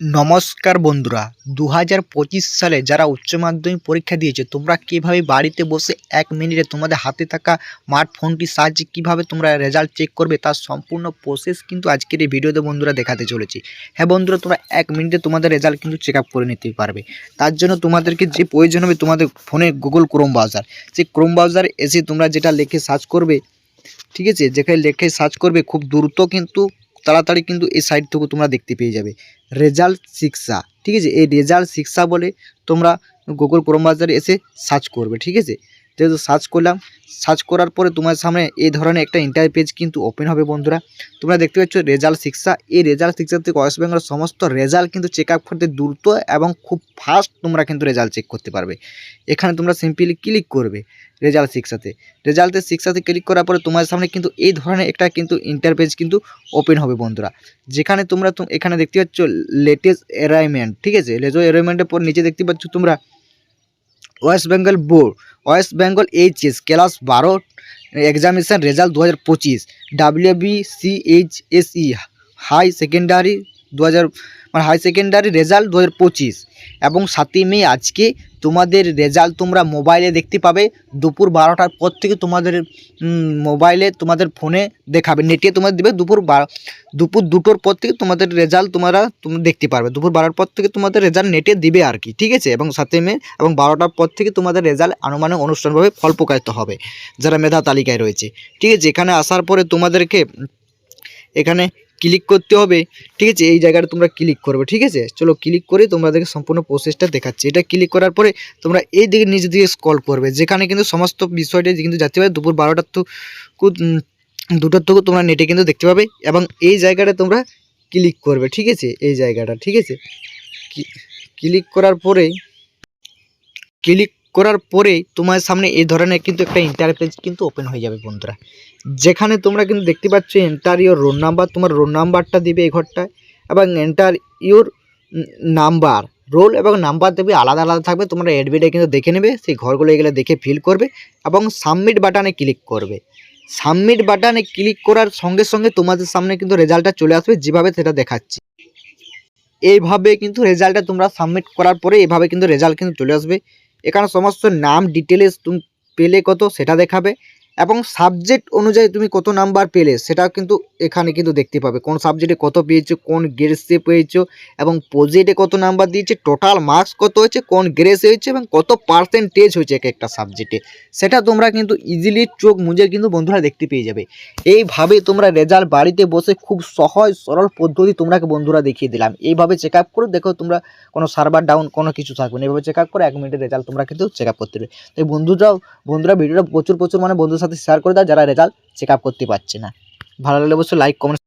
নমস্কার বন্ধুরা দু হাজার পঁচিশ সালে যারা উচ্চ মাধ্যমিক পরীক্ষা দিয়েছে, তোমরা কীভাবে বাড়িতে বসে এক মিনিটে তোমাদের হাতে থাকা স্মার্টফোনটির সাহায্যে কীভাবে তোমরা রেজাল্ট চেক করবে, তার সম্পূর্ণ প্রসেস কিন্তু আজকের এই ভিডিওতে বন্ধুরা দেখাতে চলেছি। হ্যাঁ বন্ধুরা, তোমরা এক মিনিটে তোমাদের রেজাল্ট কিন্তু চেক করে নিতে পারবে। তার জন্য তোমাদেরকে যে প্রয়োজন হবে তোমাদের ফোনে গুগল ক্রোম ব্রাউজার সেই ক্রোম ব্রাউজার এসে তোমরা যেটা লিখে সার্চ করবে, ঠিক আছে? যেখানে লেখে সার্চ করবে, খুব দ্রুত কিন্তু তাড়াতাড়ি কিন্তু এই সাইট থেকে তোমরা দেখতে পেয়ে যাবে। রেজাল্ট শিক্ষা ঠিক আছে? এই রেজাল্ট শিক্ষা বলে তোমরা গুগল ক্রোম বাজারে এসে সার্চ করবে, ঠিক আছে? যেহেতু সার্চ করলাম সার্চ করার পরে তোমার সামনে এই ধরনের একটা ইন্টার পেজ কিন্তু ওপেন হবে বন্ধুরা। তোমরা দেখতে পাচ্ছ রেজাল্ট শিক্ষা। এই রেজাল্ট শিক্ষা থেকে ওয়েস্ট বেঙ্গল সমস্ত রেজাল্ট কিন্তু চেক আপ করতে দ্রুত এবং খুব ফাস্ট তোমরা কিন্তু রেজাল্ট চেক করতে পারবে। এখানে তোমরা সিম্পলি ক্লিক করবে রেজাল্ট শিক্ষাতে। রেজাল্টের শিক্ষাতে ক্লিক করার পরে তোমার সামনে কিন্তু এই ধরনের একটা কিন্তু ইন্টারপেজ কিন্তু ওপেন হবে বন্ধুরা। যেখানে তোমরা এখানে দেখতে পাচ্ছ লেটেস্ট অ্যারাইনমেন্ট ঠিক আছে? লেজো অ্যারাইনমেন্টের পর নিচে দেখতে পাচ্ছ তোমরা West Bengal board West Bengal HS class বারো এক্সামিনেশান রেজাল্ট দু হাজার পঁচিশ ডাব্লিউবি সিএইচএসই হাই সেকেন্ডারি দু হাজার মানে হাই সেকেন্ডারি রেজাল্ট দু হাজার পঁচিশ। এবং সাতই মে আজকে তোমাদের রেজাল্ট তোমরা মোবাইলে দেখতে পাবে। দুপুর বারোটার পর থেকে তোমাদের মোবাইলে তোমাদের ফোনে দেখাবে। নেটে তোমাদের দেবে দুপুর দুপুর দুটোর পর থেকে তোমাদের রেজাল্ট তোমরা তুমি দেখতে পারবে। দুপুর বারোটার পর থেকে তোমাদের রেজাল্ট নেটে দিবে আর কি, ঠিক আছে? এবং সাতই মে এবং বারোটার পর থেকে তোমাদের রেজাল্ট আনুমানিক অনুষ্ঠানভাবে ফল প্রকাশিত হবে, যারা মেধা তালিকায় রয়েছে। ঠিক আছে? এখানে আসার পরে তোমাদেরকে, এখানে ক্লিক করতে হবে, ঠিক আছে? এই জায়গাটা তোমরা ক্লিক করবে, ঠিক আছে? চলো ক্লিক করে তোমাদেরকে সম্পূর্ণ প্রসেসটা দেখাচ্ছি। এটা ক্লিক করার পরে তোমরা এই দিকে নিচ দিয়ে স্ক্রল করবে, যেখানে কিন্তু সমস্ত বিষয়টা কিন্তু যাতে পারে দুপুর বারোটার তো দুটোর থেকে তোমরা নেটে কিন্তু দেখতে পাবে এবং এই জায়গাটা তোমরা ক্লিক করবে, ঠিক আছে? এই জায়গাটা, ঠিক আছে? ক্লিক করার পরে ক্লিক করার পরে তোমার সামনে এই ধরনের কিন্তু একটা ইন্টারপেজ কিন্তু ওপেন হয়ে যাবে বন্ধুরা। যেখানে তোমরা কিন্তু দেখতে পাচ্ছ এন্টার ইওর রোল নাম্বার তোমার রোল নাম্বারটা দিবে এই ঘরটায় এবং এন্টার ইওর নাম্বার রোল এবং নাম্বার দেবে আলাদা আলাদা থাকবে। তোমরা অ্যাডমিটে কিন্তু দেখে নেবে, সেই ঘরগুলো এগুলো দেখে ফিল করবে এবং সাবমিট বাটনে ক্লিক করবে। সাবমিট বাটনে ক্লিক করার সঙ্গে সঙ্গে তোমাদের সামনে কিন্তু রেজাল্টটা চলে আসবে, যেভাবে সেটা দেখাচ্ছি। এইভাবে কিন্তু রেজাল্টটা তোমরা সাবমিট করার পরে এভাবে কিন্তু রেজাল্ট কিন্তু চলে আসবে। এখানে সমস্ত নাম ডিটেলস পেলে কত সেটা দেখাবে। এবং সাবজেক্ট অনুযায়ী তুমি কত নাম্বার পেলে, সেটাও কিন্তু এখানে কিন্তু দেখতে পাবে। কোন সাবজেক্টে কত পেয়েছ, কোন গ্রেসে পেয়েছ, এবং প্রজেক্টে কত নাম্বার দিয়েছে টোটাল মার্কস কত হয়েছে, কোন গ্রেস হয়েছে, এবং কত পার্সেন্টেজ হয়েছে এক একটা সাবজেক্টে সেটা তোমরা কিন্তু ইজিলি চোখ মুজে কিন্তু বন্ধুরা দেখতে পেয়ে যাবে। এইভাবে তোমরা রেজাল্ট বাড়িতে বসে খুব সহজ, সরল পদ্ধতি তোমরাকে বন্ধুরা দেখিয়ে দিলাম। এইভাবে চেক আপ করে দেখো তোমরা কোনো সার্ভার ডাউন কোনো কিছু থাকবে না। এইভাবে চেক আপ করে এক মিনিটের রেজাল্ট তোমরা কিন্তু চেক আপ করতে পারবে। তাই বন্ধুরাও, বন্ধুরা ভিডিওটা প্রচুর প্রচুর মানে বন্ধুদের সাথে শেয়ার করে দাও, যারা রেজাল্ট চেক আপ করতে পারছে না। ভালো লাগলে অবশ্যই লাইক কমেন্ট